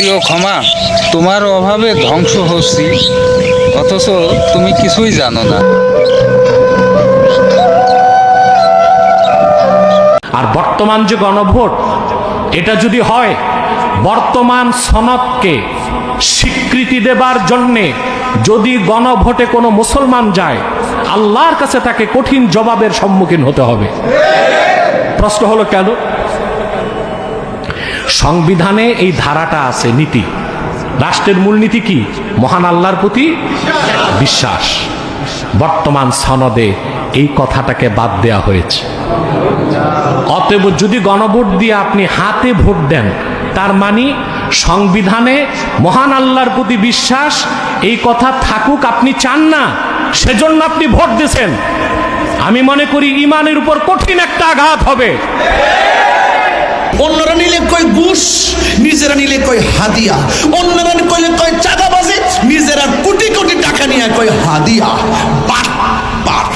দিও ক্ষমা, তোমার অভাবে ধ্বংস হচ্ছি, অথচ তুমি কিছুই জানো না। আর বর্তমান যে গণভোট, এটা যদি হয়, বর্তমান সনদকে স্বীকৃতি দেবার জন্যে যদি গণভোটে কোনো মুসলমান যায়, আল্লাহর কাছে তাকে কঠিন জবাবের সম্মুখীন হতে হবে। প্রশ্ন হলো কেন? সংবিধানে এই ধারাটা আছে, নীতি। রাষ্ট্রের মূলনীতি কি? মহান আল্লাহর প্রতি বিশ্বাস। বর্তমান সনদে এই কথাটাকে বাদ দেয়া হয়েছে। অতএব যদি গণভোট দিয়ে আপনি হাতে ভোট দেন, তার মানে সংবিধানে মহান আল্লাহর প্রতি বিশ্বাস, এই কথা থাকুক আপনি চান না, সেজন্য আপনি ভোট দিয়েছেন। আমি মনে করি ইমানের উপর কঠিন একটা আঘাত হবে। অন্যরা নিলে কয় ঘুষ, নিজেরা নিলে কয় হাদিয়া। অন্যরা কইলে কয় চাঁদাবাজি, নিজেরা কোটি কোটি টাকা নিয়ে কয় হাদিয়া। বাট বাট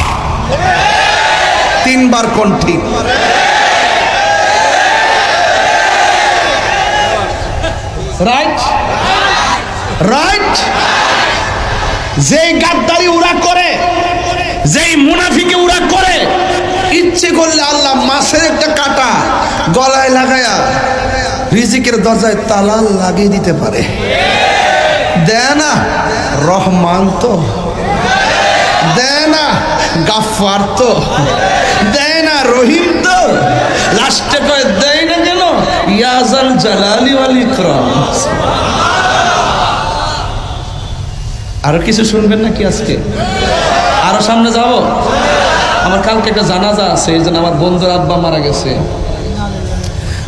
তিনবার কোন ঠিক? রাইট রাইট যেই গাদ্দারি ওরা করে, যেই মুনাফিকে ওরা করে, ইচ্ছে করলে আল্লাহ মাছের একটা কাটা। গলায় লাগায়া রিজিকের দরজায় তালা লাগিয়ে দিতে পারে। দেয় না? রহমান তো। দেয় না? গাফার তো। দেয় না? রহিম তো। লাস্টে কয়, দেয় না কেন? ইয়াজাল জালালি ওয়াল ইকরাম। আরও কিছু শুনবেন নাকি আজকে? আরও সামনে যাব? আমার কালকে একটা জানাজা আছে, এই জন্য আমার বন্ধুর আব্বা মারা গেছে।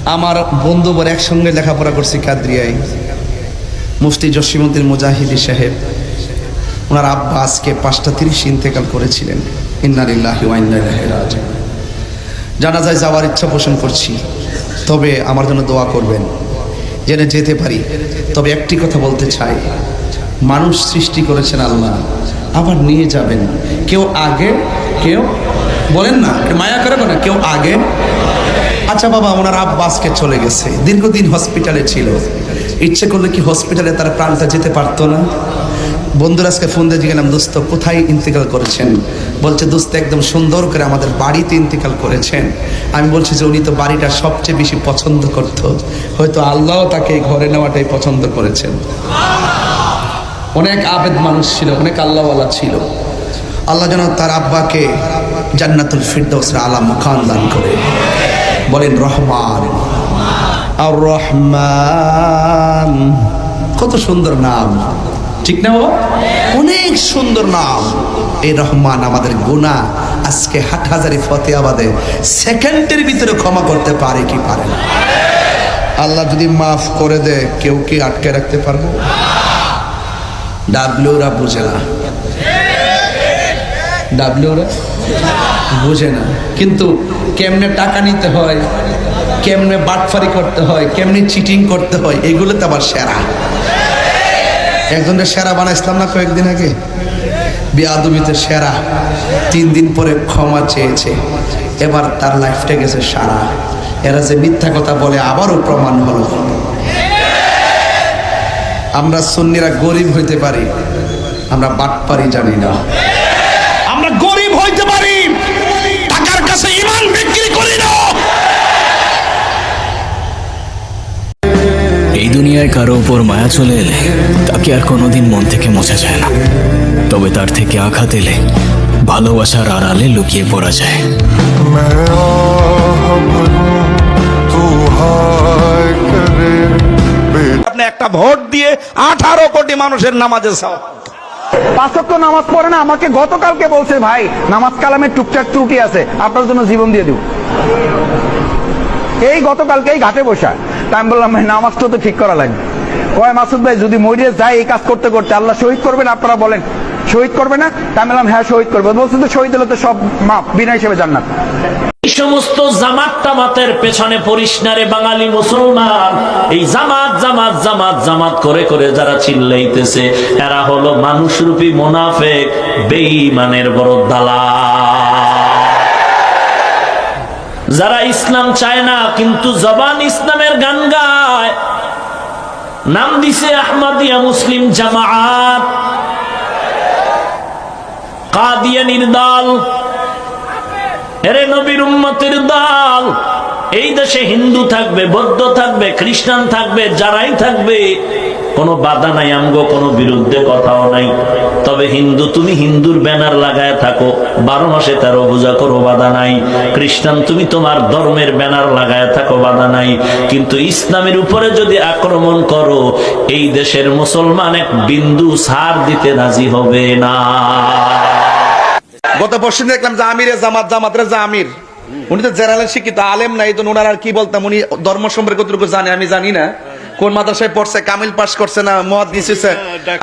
আমার বন্ধু বর একসঙ্গে লেখাপড়া করছি কাদ্রিয়ায়। মুফতি জসিমুদ্দিন মুজাহিদি সাহেব। ওনার আব্বা আজকে পাঁচটা তিরিশ ইন্তেকাল করেছিলেন। ওয়াইন্নাইলাহি রাজিউন। জানাজায় যাওয়ার ইচ্ছা পোষণ করছি। তবে আমার জন্য দোয়া করবেন। যেন যেতে পারি। তবে একটি কথা বলতে চাই। মানুষ সৃষ্টি করেছেন আল্লাহ। আবার নিয়ে যাবেন। কেউ আগে, কেউ বলেন না মায়া করে না, কেউ আগে আচ্ছা বাবা, ওনার আব্বাসকে চলে গেছে। দীর্ঘদিন হসপিটালে ছিল। ইচ্ছে করলে কি হসপিটালে তার প্রাণটা যেতে পারতো না? বন্ধুরা, আজকে ফোন দিয়ে গেলাম দোস্ত, কোথায় ইন্তেকাল করেছেন? বলছে, দোস্ত, একদম সুন্দর করে আমাদের বাড়িতে ইন্তেকাল করেছেন। আমি বলছি যে, উনি তো বাড়িটা সবচেয়ে বেশি পছন্দ করত। হয়তো আল্লাহ তাকে ঘরে নেওয়াটাই পছন্দ করেছেন। অনেক আবেদ মানুষ ছিল, অনেক আল্লাহওয়ালা ছিল। আল্লাহ যেন তার আব্বাকে জান্নাতুল ফিরদৌসের আলা মুখান দান করে। বলেন রহমান। আর রহমান, কত সুন্দর নাম। ঠিক না বাবা? অনেক সুন্দর নাম। এই রহমান আমাদের গুণা আজকে হাটহাজারি ফতেহাবাদে সেকেন্ডের ভিতরে ক্ষমা করতে পারে কি পারে আল্লাহ যদি মাফ করে দেয় কেউ কি আটকে রাখতে পারবে? ডাব্লিউরা বুঝে না। ডাব্লিউরা বুঝে না। কিন্তু কেমনে টাকা নিতে হয়, কেমনে বাটফারি করতে হয়, কেমনে চিটিং করতে হয় এগুলো তো আবার সেরা। একজনের সেরা বানাইছিলাম না কয়েকদিন আগে? বিয়াদুবিতে সেরা। তিন দিন পরে ক্ষমা চেয়েছে। এবার তার লাইফটা গেছে সারা। এরা যে মিথ্যা কথা বলে আবারও প্রমাণ হলো। আমরা সুন্নিরা গরিব হইতে পারি, আমরা বাটপারি জানি না। এই দুনিয়ায় কারও ওপর মায়া চলে এলে তাকে আর কোনোদিন মন থেকে মোছা যায় না। তবে তার থেকে আঘাত এলে ভালোবাসার আড়ালে লুকিয়ে পড়া যায়। আপনি একটা ভোট দিয়ে আঠারো কোটি মানুষের নামাজে সাও পাঁচক নামাজ পড়ে না আমাকে গতকালকে বলছে ভাই নামাজ কালামের টুকটাক ত্রুটি আছে আপনার জন্য জীবন দিয়ে দিব। এই গতকালকে এই ঘাটে বসা। তাই আমি বললাম, ভাই নামাজটা তো ঠিক করা লাগবে। কয়, মাসুদ ভাই, যদি মরিয়ে যায় এই কাজ করতে করতে, আল্লাহ শহীদ করবেন? আপনারা বলেন, শহীদ করবে না? তাই বললাম হ্যাঁ শহীদ করবে। বলছে তো শহীদ হলে তো সব মাপ, বিনা হিসেবে জান্নাত। এই সমস্ত জামাত টামাতের পেছনে পড়িস বাঙালি মুসলমান। এই জামাত জামাত জামাত জামাত করে করে যারা চিল্লাইতেছে, এরা হলো মানুষরূপী মোনাফেক, বেঈমানের বড় দালা যারা ইসলাম চায় না, কিন্তু জবান ইসলামের গান গায়। নাম দিছে আহমদিয়া মুসলিম জামাত কাদিয়ানির দল এরে নবীর উম্মতের দল। এই দেশে হিন্দু থাকবে, বৌদ্ধ থাকবে, খ্রিস্টান থাকবে, যারাই থাকবে, কোনো বাধা নাই আমগো, কোনো বিরুদ্ধে কথাও নাই। তবে হিন্দু, তুমি হিন্দুর ব্যানার লাগায় থাকো, বারো মাসে তেরো পূজা করো, বাধা নাই। খ্রিস্টান, তুমি তোমার ধর্মের ব্যানার লাগায় থাকো, বাধা নাই। কিন্তু ইসলামের উপরে যদি আক্রমণ করো, এই দেশের মুসলমান এক বিন্দু সার দিতে রাজি হবে না। গত পরশু দেখলাম যে আমিরে জামাত, জামাতের যে আমির উনি তো জেনারেল শিক্ষিত আলেম নাই তো ওনার আর কি বলতাম? উনি ধর্ম সম্পর্কে কতটুকু জানে আমি জানি না। কোন মাদ্রাসায় পড়ছে কামিল পাস করছে না মহাদ নিশ্চিছে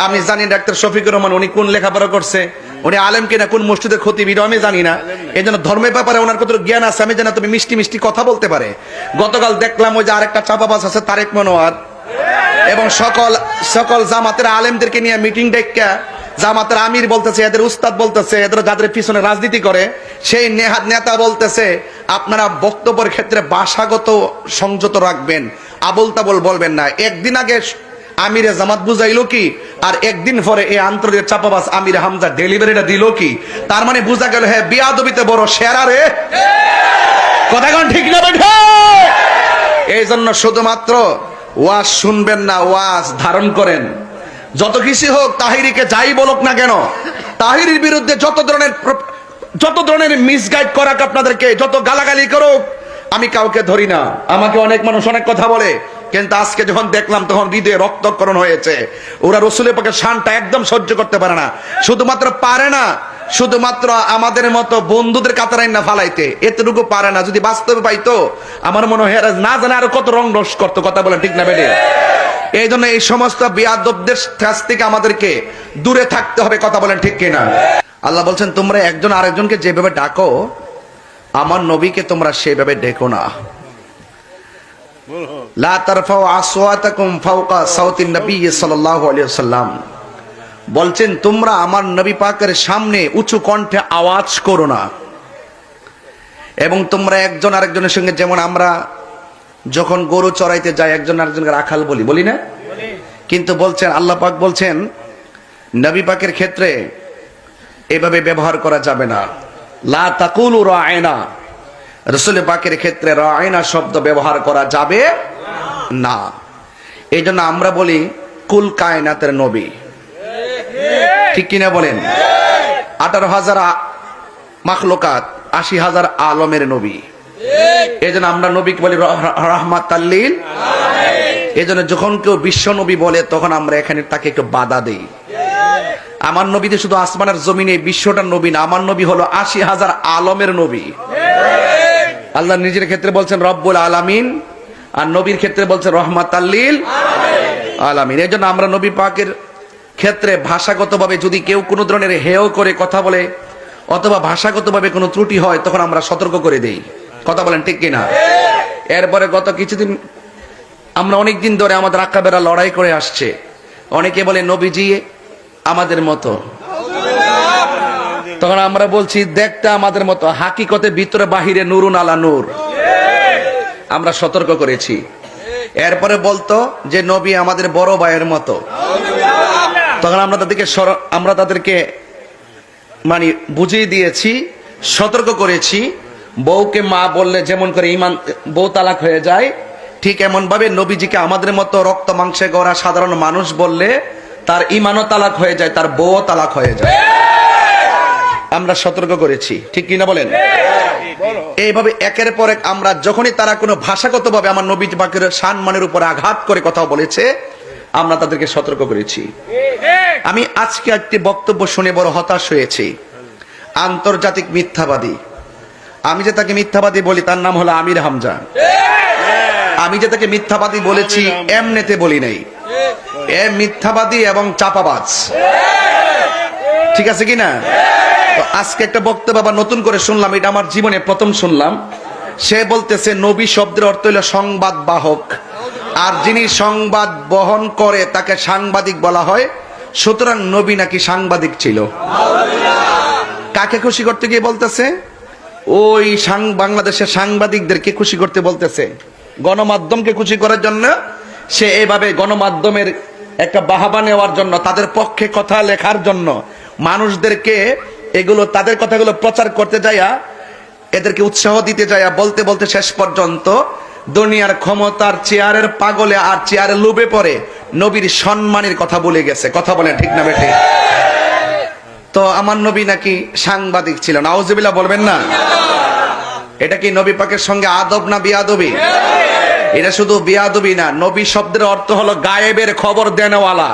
আমি জানি ডাক্তার শফিকুর রহমান উনি কোন লেখাপড়া করছে? উনি আলেম কিনা কোন মসজিদের ক্ষতি এটাও আমি জানি না। এই জন্য ধর্মের ব্যাপারে ওনার কত জ্ঞান আছে আমি জানি তুমি মিষ্টি মিষ্টি কথা বলতে পারে। গতকাল দেখলাম ওই যে আরেকটা চাপাবাস আছে তারেক মনোয়ার। এবং সকল সকল জামাতের আলেমদেরকে নিয়ে মিটিং ডেকা জামাতের আমির বলতেছে, এদের উস্তাদ বলতেছে, এদের যাদের পিছনে রাজনীতি করে, সেই নেহা- নেতা বলতেছে, আপনারা বক্তব্যের ক্ষেত্রে ভাষাগত সংযত রাখবেন আবল তাবল বলবেন না। একদিন আগে আমিরে জামাত বুঝাইলো কি, আর একদিন পরে এই আন্তর্জাতিক চাপাবাস আমির হামজা ডেলিভারিটা দিল কি, তার মানে বোঝা গেল হ্যাঁ বিয়াদবিতে বড় সেরা রে। কথা ঠিক না বেঠে? এই জন্য শুধুমাত্র ওয়াজ শুনবেন না, ওয়াজ ধারণ করেন। যত কিছু হোক, তাহিরিকে যাই বলুক না কেন, তাহিরির বিরুদ্ধে যত ধরনের যত ধরনের মিসগাইড করাক আপনাদেরকে, যত গালাগালি করুক, আমি কাউকে ধরি না। আমাকে অনেক মানুষ অনেক কথা বলে, কিন্তু আজকে যখন দেখলাম তখন হৃদয়ে রক্তকরণ হয়েছে। ওরা রসুলের পক্ষে শানটা একদম সহ্য করতে পারে না। শুধুমাত্র পারে না শুধুমাত্র আমাদের মতো বন্ধুদের কাতারাই না ফালাইতে। এতটুকু পারে না। যদি বাস্তবে পাইতো, আমার মনে হয় না জানে আরও কত রং রস করতো। কথা বলে ঠিক না বেডে? এই জন্য এই সমস্ত বিয়াদবদের কাছ থেকে আমাদেরকে দূরে থাকতে হবে। কথা বলেন ঠিক কিনা? আল্লাহ বলছেন, তোমরা একজন আরেকজনকে যেভাবে ডাকো, আমার নবীকে তোমরা সেভাবে ডেকো না। লা তারফাউ আসওয়াতাকুম ফাওকা সাউতিন নবী সাল্লাল্লাহু আলাইহি ওয়াসাল্লাম। বলছেন, তোমরা আমার নবী পাকের সামনে উঁচু কণ্ঠে আওয়াজ করো না। এবং তোমরা একজন আরেকজনের সঙ্গে, যেমন আমরা যখন গরু চড়াইতে যাই, একজন আরেকজনকে রাখাল বলি বলি না? কিন্তু বলছেন, আল্লাহ পাক বলছেন, নবী পাকের ক্ষেত্রে এভাবে ব্যবহার করা যাবে না। লা তাকুলু রায়না রসুল পাকের ক্ষেত্রে রায়না শব্দ ব্যবহার করা যাবে না। এই জন্য আমরা বলি, কুল কায়নাতের নবী। ঠিক কিনা বলেন? আঠারো হাজার মাখলোকাত, আশি হাজার আলমের নবী। এই জন্য আমরা নবীকে বলি রহমাত তাল্লিল। এই জন্য যখন কেউ বিশ্ব নবী বলে, তখন আমরা এখানে তাকে একটু বাধা দেই। আমার নবীতে শুধু আসমানের জমিনে বিশ্বটার নবী না, আমার নবী হলো আশি হাজার আলমের নবী। আল্লাহ নিজের ক্ষেত্রে বলছেন রব্বুল আলামিন, আর নবীর ক্ষেত্রে বলছেন রহমাত আল্লিল আলামিন। এই জন্য আমরা নবী পাকের ক্ষেত্রে ভাষাগতভাবে যদি কেউ কোনো ধরনের হেয় করে কথা বলে, অথবা ভাষাগতভাবে কোনো ত্রুটি হয়, তখন আমরা সতর্ক করে দেই। কথা বলেন ঠিক কিনা? এরপরে গত কিছুদিন আমরা অনেক দিন ধরে আমাদের আক্কাবেরা লড়াই করে আসছে। অনেকে বলে, নবীজি আমাদের মতো। তখন আমরা বলছি দেখতে আমাদের মতো। হাকিকতে ভিতরে, বাহিরে নুরুন আলা নূর। আমরা সতর্ক করেছি। এরপরে বলতো যে, নবী আমাদের বড় ভাইয়ের মতো। তখন আমরা তাদেরকে আমরা তাদেরকে মানে বুঝিয়ে দিয়েছি, সতর্ক করেছি। বউকে মা বললে যেমন করে ইমান, বউ তালাক হয়ে যায়, ঠিক এমন ভাবে নবীজিকে আমাদের মতো রক্ত মাংসে গড়া সাধারণ মানুষ বললে তার ইমানও তালাক হয়ে যায়, তার বউও তালাক হয়ে যায়। আমরা সতর্ক করেছি, ঠিক কিনা বলেন? এইভাবে একের পর এক আমরা যখনই তারা কোনো ভাষাগত ভাবে আমার নবী বাকের সম্মানের উপর আঘাত করে কথা বলেছে আমরা তাদেরকে সতর্ক করেছি। আমি আজকে একটি বক্তব্য শুনে বড় হতাশ হয়েছি। আন্তর্জাতিক মিথ্যাবাদী। আমি যে তাকে মিথ্যাবাদী বলি, তার নাম হলো আমির হামজা। আমি যে তাকে মিথ্যাবাদী বলেছি, এমনেতে বলি নাই। এ মিথ্যাবাদী এবং চাপাবাজ। ঠিক আছে কি না আজকে একটা বক্তব্য আবার নতুন করে শুনলাম, এটা আমার জীবনে প্রথম শুনলাম। সে বলতেছে, নবী শব্দের অর্থ হলো সংবাদ বাহক আর যিনি সংবাদ বহন করে তাকে সাংবাদিক বলা হয়, সুতরাং নবী নাকি সাংবাদিক ছিল। কাকে খুশি করতে গিয়ে বলতেছে? ওই বাংলাদেশের সাংবাদিকদেরকে খুশি করতে বলতেছে। গণমাধ্যমকে খুশি করার জন্য সে এভাবে গণমাধ্যমের একটা বাহাবা নেওয়ার জন্য, তাদের পক্ষে কথা লেখার জন্য মানুষদেরকে এগুলো, তাদের কথাগুলো প্রচার করতে যাইয়া, এদেরকে উৎসাহ দিতে যাইয়া, বলতে বলতে শেষ পর্যন্ত দুনিয়ার ক্ষমতার চেয়ারের পাগলে আর চেয়ারে লুবে পড়ে নবীর সম্মানের কথা বলে গেছে। কথা বলে ঠিক না বেটে তো আমার নবী নাকি সাংবাদিক ছিল। নাউজুবিল্লাহ বলবেন না? এটা কি নবী পাকের সঙ্গে আদব না বিয়াদবি? এটা শুধু বিয়াদবি না, নবী শব্দের অর্থ হলো গায়েবের খবর দেনওয়ালা।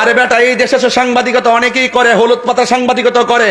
আরে বেটা, এই দেশে সাংবাদিকতা অনেকেই করে, হলুদ পাতা সাংবাদিকতা করে।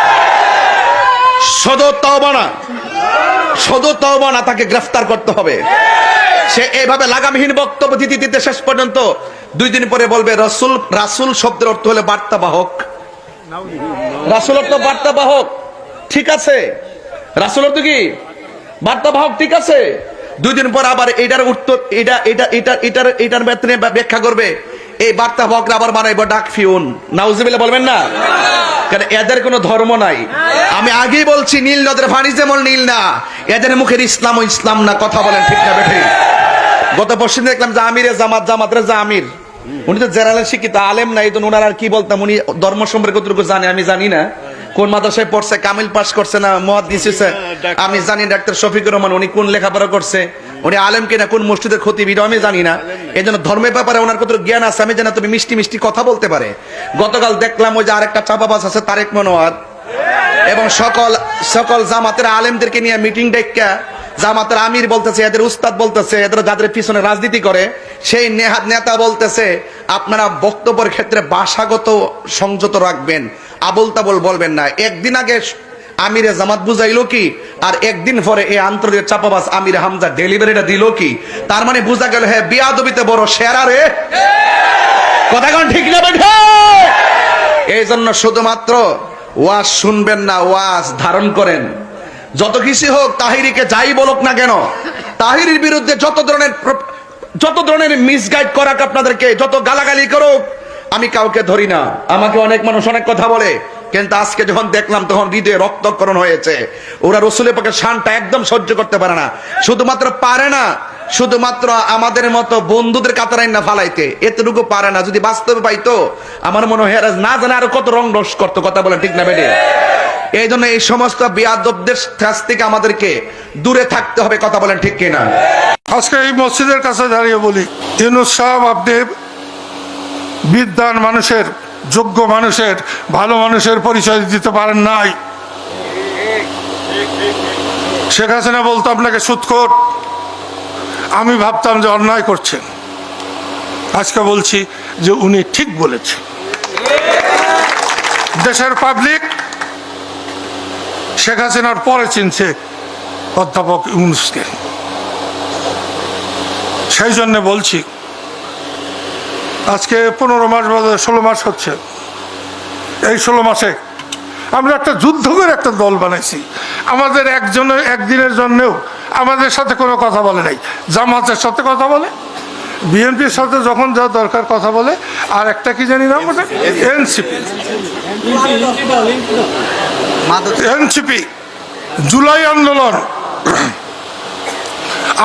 শুধু তওবা না শুধু তাকে গ্রেফতার করতে হবে। সে এইভাবে লাগামহীন বক্তব্য দিতে দিতে শেষ পর্যন্ত দুই দিন পরে বলবে, রসুল, রাসুল শব্দের অর্থ হলে বার্তা বাহক রাসুল অর্থ বার্তা বাহক ঠিক আছে। রাসুল অর্থ কি? বার্তা বাহক ঠিক আছে। দুই দিন পর আবার এটার উত্তর, এটা এটা এটা, এটার এটার ব্যাখ্যা করবে। এই বার্তা বাহকরা আবার বানাইবো, ডাক ফিউন। নাউজিবিল্লাহ বলবেন না? কারণ এদের কোনো ধর্ম নাই। আমি আগেই বলছি, নীল নদের পানি যেমন নীল না, এদের মুখের ইসলাম ও ইসলাম না, কথা বলেন ঠিক না বেঠে। গত পরশুদিন দেখলাম যে আমিরে জামাত, জামাতের যে আমির, উনি তো জেনারেল শিক্ষিত, আলেম নাই তো ওনার আর কি বলতাম, উনি ধর্ম সম্পর্কে কতটুকু জানে, আমি জানি না। কোন মাদ্রাসায় পড়ছে, কামিল পাস করছে না মহাদিস আমি জানি ডাক্তার শফিকুর রহমান, উনি কোন লেখাপড়া করছে। উনি আলেম কিনা, কোন মসজিদের ক্ষতি এটাও আমি জানি না। এই জন্য ধর্মের ব্যাপারে ওনার কত জ্ঞান আছে আমি জানি তুমি মিষ্টি মিষ্টি কথা বলতে পারে। গতকাল দেখলাম ওই যে আরেকটা চাপা চাপাবাস আছে, তারেক মনোয়ার। এবং সকল সকল জামাতের আলেমদেরকে নিয়ে মিটিং ডেকা জামাতের আমির বলতেছে, এদের উস্তাদ বলতেছে এদের যাদের পিছনে রাজনীতি করে, সেই নেহা- নেতা বলতেছে, আপনারা বক্তব্যের ক্ষেত্রে ভাষাগত সংযত রাখবেন আবল তাবল বলবেন না। একদিন আগে আমিরে জামাত বুঝাইলো কি? আর একদিন পরে এই আন্তর্জাতিক চাপাবাস আমির হামজা ডেলিভারিটা দিল কি? তার মানে বোঝা গেল হ্যাঁ বিয়াদবিতে বড় সেরা রে। কথা কোন ঠিক না বেঠে? এই জন্য শুধুমাত্র ওয়াজ শুনবেন না, ওয়াজ ধারণ করেন। যত কিছু হোক, তাহিরিকে যাই বলুক না কেন, তাহিরির বিরুদ্ধে যত ধরনের যত ধরনের মিসগাইড করাক আপনাদেরকে, যত গালাগালি করুক, আমি কাউকে ধরি না। আমাকে অনেক মানুষ অনেক কথা বলে কিন্তু আজকে যখন দেখলাম, তখন হৃদয়ে রক্তকরণ হয়েছে। ওরা রসুলের পক্ষে শানটা একদম সহ্য করতে পারে না। শুধুমাত্র পারে না, শুধুমাত্র আমাদের মতো বন্ধুদের কাতারাই না ফালাইতে। এতটুকু পারে না, যদি বাস্তবে পাইতো, আমার মনে হয় না জানে আরও কত রং রস করতো, কথা বলে ঠিক না বেটে এই জন্য এই সমস্ত বিয়াদবদের কাছ থেকে আমাদেরকে দূরে থাকতে হবে, কথা বলেন ঠিক কিনা? আজকে এই মসজিদের কাছে দাঁড়িয়ে বলি, ইউনুস সাহেব, আপনি বিদ্যান মানুষের যোগ্য মানুষের, ভালো মানুষের পরিচয় দিতে পারেন নাই। শেখ হাসিনা বলতো, আপনাকে সুৎখোর। আমি ভাবতাম যে অন্যায় করছেন। আজকে বলছি যে উনি ঠিক বলেছেন। দেশের পাবলিক, শেখ হাসিনার পরে চিনছে অধ্যাপক ইউনুসকে। সেই জন্য বলছি আজকে পনেরো মাস বাদে ষোলো মাস হচ্ছে। এই ষোলো মাসে আমরা একটা যুদ্ধ করে একটা দল বানাইছি। আমাদের একজনের একদিনের জন্যেও আমাদের সাথে কোনো কথা বলে নাই। জামাতের সাথে কথা বলে, বিএনপির সাথে যখন যা দরকার কথা বলে, আর একটা কি জানি নাম ওটা? এনসিপি। এনসিপি। জুলাই আন্দোলন।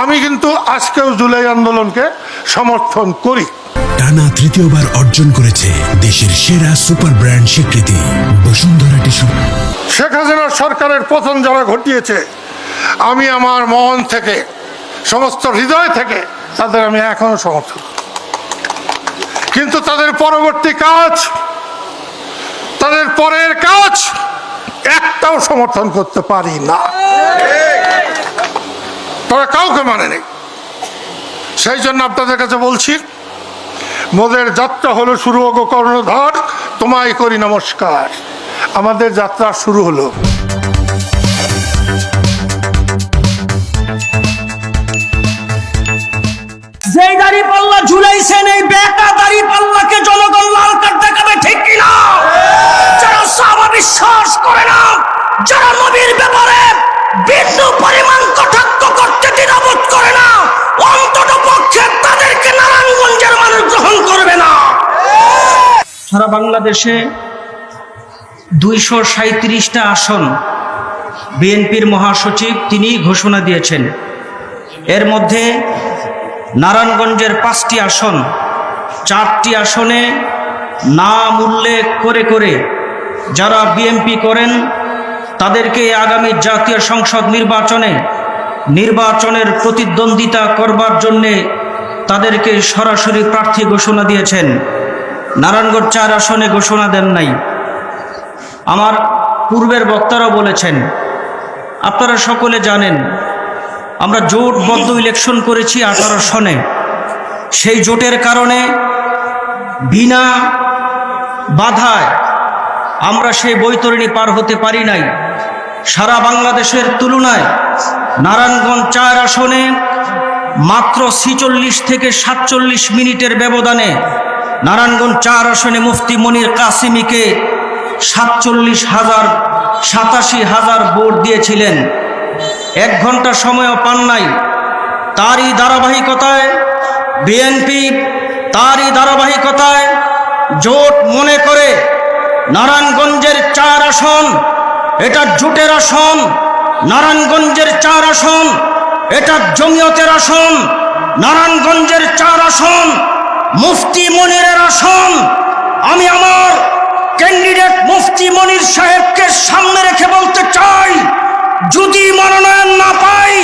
আমি কিন্তু আজকেও জুলাই আন্দোলনকে সমর্থন করি। টানা তৃতীয়বার অর্জন করেছে দেশের সেরা সুপার ব্র্যান্ড স্বীকৃতি। বসুন্ধরা টিস্যু। শেখ হাসিনার সরকারের পতন যারা ঘটিয়েছে, আমি আমার মন থেকে, সমস্ত হৃদয় থেকে তাদের আমি এখনও সমর্থন। কিন্তু তাদের পরবর্তী কাজ, তাদের পরের কাজ একটাও সমর্থন করতে পারি না। তারা কাউকে মানে নেই সেই জন্য আপনাদের কাছে বলছি মোদের যাত্রা হলো শুরু হোক কর্ণধর, তোমায় করি নমস্কার। আমাদের যাত্রা শুরু হলো। যেই দাড়ি পাল্লা ঝুলাইছেন, এই বেকা দাড়ি পাল্লাকে জনগণ লাল কার্ড দেখাবে ঠিক কিনা? যারা সাবা বিশ্বাস করে না, যারা নবীর সারা বাংলাদেশে দুইশো সাঁত্রিশটা আসন বিএনপির মহাসচিব তিনি ঘোষণা দিয়েছেন। এর মধ্যে নারায়ণগঞ্জের পাঁচটি আসন, চারটি আসনে নাম উল্লেখ করে করে যারা বিএনপি করেন, তাদেরকে আগামী জাতীয় সংসদ নির্বাচনে নির্বাচনের প্রতিদ্বন্দ্বিতা করবার জন্যে তাদেরকে সরাসরি প্রার্থী ঘোষণা দিয়েছেন। নারায়ণগঞ্জ চার আসনে ঘোষণা দেন নাই। আমার পূর্বের বক্তারা বলেছেন, আপনারা সকলে জানেন, আমরা জোটবদ্ধ ইলেকশন করেছি আঠারো সনে সেই জোটের কারণে বিনা বাধায় আমরা সেই বৈতরণী পার হতে পারি নাই। সারা বাংলাদেশের তুলনায় নারায়ণগঞ্জ চার আসনে মাত্র ছিচল্লিশ থেকে সাতচল্লিশ মিনিটের ব্যবধানে নারায়ণগঞ্জ চার আসনে মুফতি মনির কাসিমিকে সাতচল্লিশ হাজার, সাতাশি হাজার ভোট দিয়েছিলেন। এক ঘণ্টা সময়ও পান নাই। তারই ধারাবাহিকতায় বিএনপি তারই ধারাবাহিকতায় জোট মনে করে নারায়ণগঞ্জের চার আসন, এটা জোটের আসন, নারায়ণগঞ্জের চার আসন, এটা জমিয়তের আসন, নারায়ণগঞ্জের চার আসন মুফতি মনিরের আসন আমি আমার ক্যান্ডিডেট মুফতি মনির সাহেবকে সামনে রেখে বলতে চাই, যদি মনোনয়ন না পাই,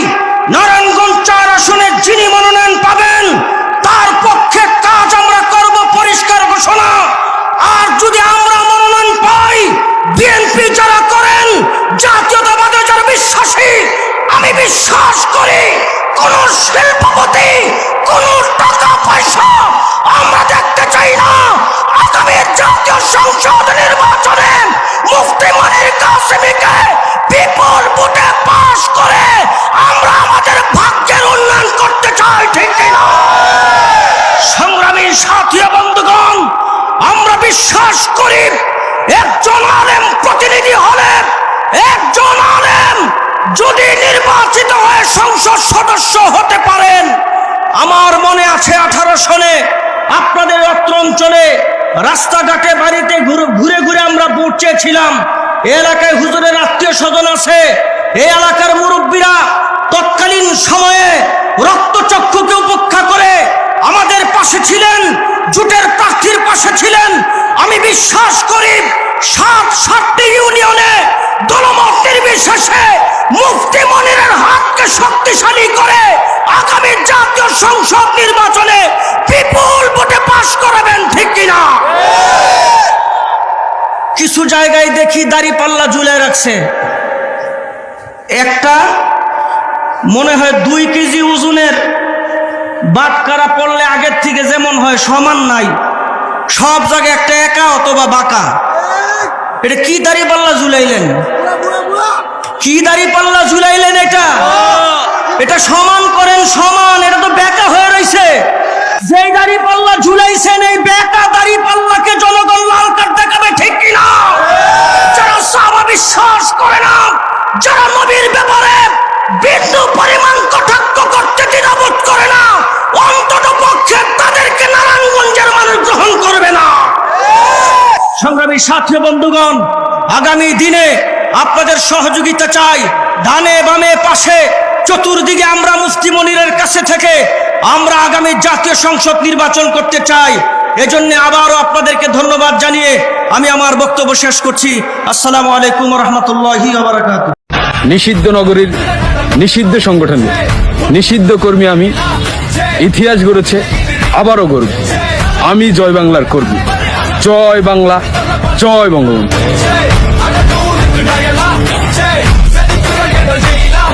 নারায়ণগঞ্জ চার আসনে যিনি মনোনয়ন পাবেন, তার পক্ষে কাজ আমরা করব পরিষ্কার ঘোষণা। আর যদি আমরা মনোনয়ন পাই বিএনপি যারা করেন, জাতীয়তাবাদে যারা বিশ্বাসী, আমি বিশ্বাস করি, কোন শিল্পপতি সংসদ নির্বাচনে মুফতি মনির কাসিমিকে বিপুল ভোটে পাশ করে আমরা আমাদের ভাগ্যের উন্নয়ন করতে চাই, ঠিক কিনা সংগ্রামী সাথী বন্ধুগণ, আমরা বিশ্বাস করি একজন আলেম প্রতিনিধি হলে একজন আলেম যদি নির্বাচিত হয়ে সংসদ সদস্য হতে পারেন। আমার মনে আছে আঠারো সনে আপনাদের অত্র অঞ্চলে রাস্তাঘাটে বাড়িতে ঘুরে ঘুরে আমরা ভোট চেয়েছিলাম। এ এলাকায় হুজুরের আত্মীয় স্বজন আছে। এই এলাকার মুরব্বীরা তৎকালীন সময়ে রক্তচক্ষুকে উপেক্ষা করে আমাদের পাশে ছিলেন, জুটের প্রার্থীর পাশে ছিলেন। আমি বিশ্বাস করি সাত সাতটি ইউনিয়নে দলমত নির্বিশেষে মুফতি মনিরের হাতকে শক্তিশালী করে আগামী জাতীয় সংসদ নির্বাচনে বিপুল ভোটে পাশ করাবেন, ঠিক কিনা? কিছু জায়গায় দেখি দাড়ি পাল্লা ঝুলে রাখছে। একটা মনে হয় দুই কেজি ওজনের বাটকারা পড়লে আগের থেকে যেমন হয়, সমান নাই। সব জায়গায় একটা একা অথবা বাঁকা। এটা কি দাড়ি পাল্লা ঝুলাইলেন? কি দাড়ি পাল্লা ঝুলাইলেন এটা? এটা সমান করেন, সমান, এটা তো বেকা হয়ে রইছে। যেই দাড়ি পাল্লা ঝুলাইছেন, এই বেকা দাড়ি পাল্লাকে জনগণ লাল কার্ড দেখাবে ঠিক কিনা যারা সাবা বিশ্বাস করে না, যারা নবীর ব্যাপারে বিন্দু পরিমাণ কটাক্ষ করতে দ্বিধাবোধ করে না, অন্তত পক্ষে তাদেরকে নারায়ণগঞ্জের মানুষ গ্রহণ করবে না। সংগ্রামী সাথী বন্ধুগণ, আগামী দিনে আপনাদের সহযোগিতা চাই। ডানে বামে পাশে, চতুর্দিকে আমরা মুফতি মনিরের কাছে থেকে আমরা আগামী জাতীয় সংসদ নির্বাচন করতে চাই। এজন্য আবারও আপনাদেরকে ধন্যবাদ জানিয়ে আমি আমার বক্তব্য শেষ করছি। আসসালামু আলাইকুম রহমতুল্লাহি নিষিদ্ধ নগরীর নিষিদ্ধ সংগঠন নিষিদ্ধ কর্মী আমি। ইতিহাস গড়েছে, আবারও গর্ব আমি জয় বাংলার কর্মী। জয় বাংলা, জয় বঙ্গবন্ধু।